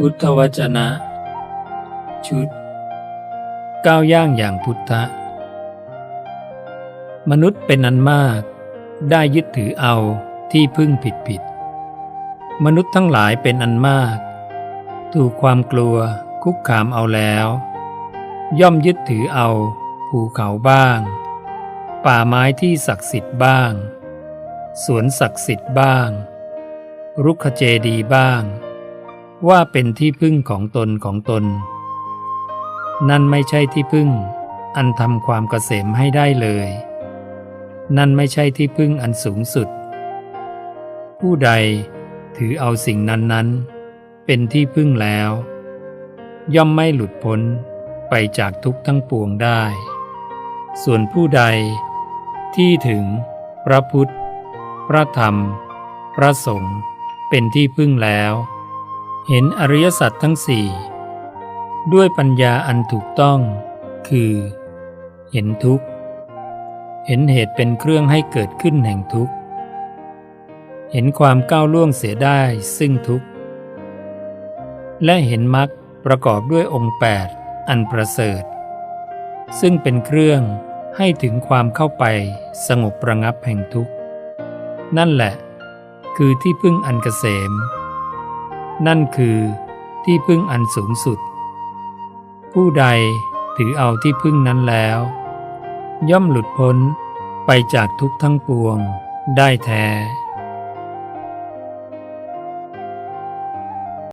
พุทธวจนะ ชุดก้าวย่างอย่างพุทธะ มนุษย์เป็นอันมาก ได้ยึดถือเอาที่พึ่งผิดผิด มนุษย์ทั้งหลายเป็นอันมาก ถูกความกลัวคุกคามเอาแล้ว ย่อมยึดถือเอาภูเขาบ้าง ป่าไม้ที่ศักดิ์สิทธิ์บ้าง สวนศักดิ์สิทธิ์บ้าง รุกขเจดีบ้าง ว่าเป็นที่พึ่งของตนของตน นั่นไม่ใช่ที่พึ่ง อันทำความเกษมให้ได้เลย นั่นไม่ใช่ที่พึ่งอันสูงสุด ผู้ใดถือเอาสิ่งนั้นๆเป็นที่พึ่งแล้ว ย่อมไม่หลุดพ้นไปจากทุกข์ทั้งปวงได้ ส่วนผู้ใด ที่ถึงพระพุทธ พระธรรม พระสงฆ์เป็นที่พึ่งแล้ว เห็นอริยสัจทั้งสี่ด้วยปัญญาอันถูกต้อง คือ เห็นทุกข์ เห็นเหตุเป็นเครื่องให้เกิดขึ้นแห่งทุกข์ เห็นความก้าวล่วงเสียได้ซึ่งทุกข์ และเห็นมรรคประกอบด้วยองค์แปดอันประเสริฐ ซึ่งเป็นเครื่องให้ถึงความเข้าไปสงบประงับแห่งทุกข์ นั่นแหละ คือที่พึ่งอันเกษม นั่นคือที่พึ่งอันสูงสุด ผู้ใดถือเอาที่พึ่งนั้นแล้ว ย่อมหลุดพ้นไปจากทุกทั้งปวงได้แท้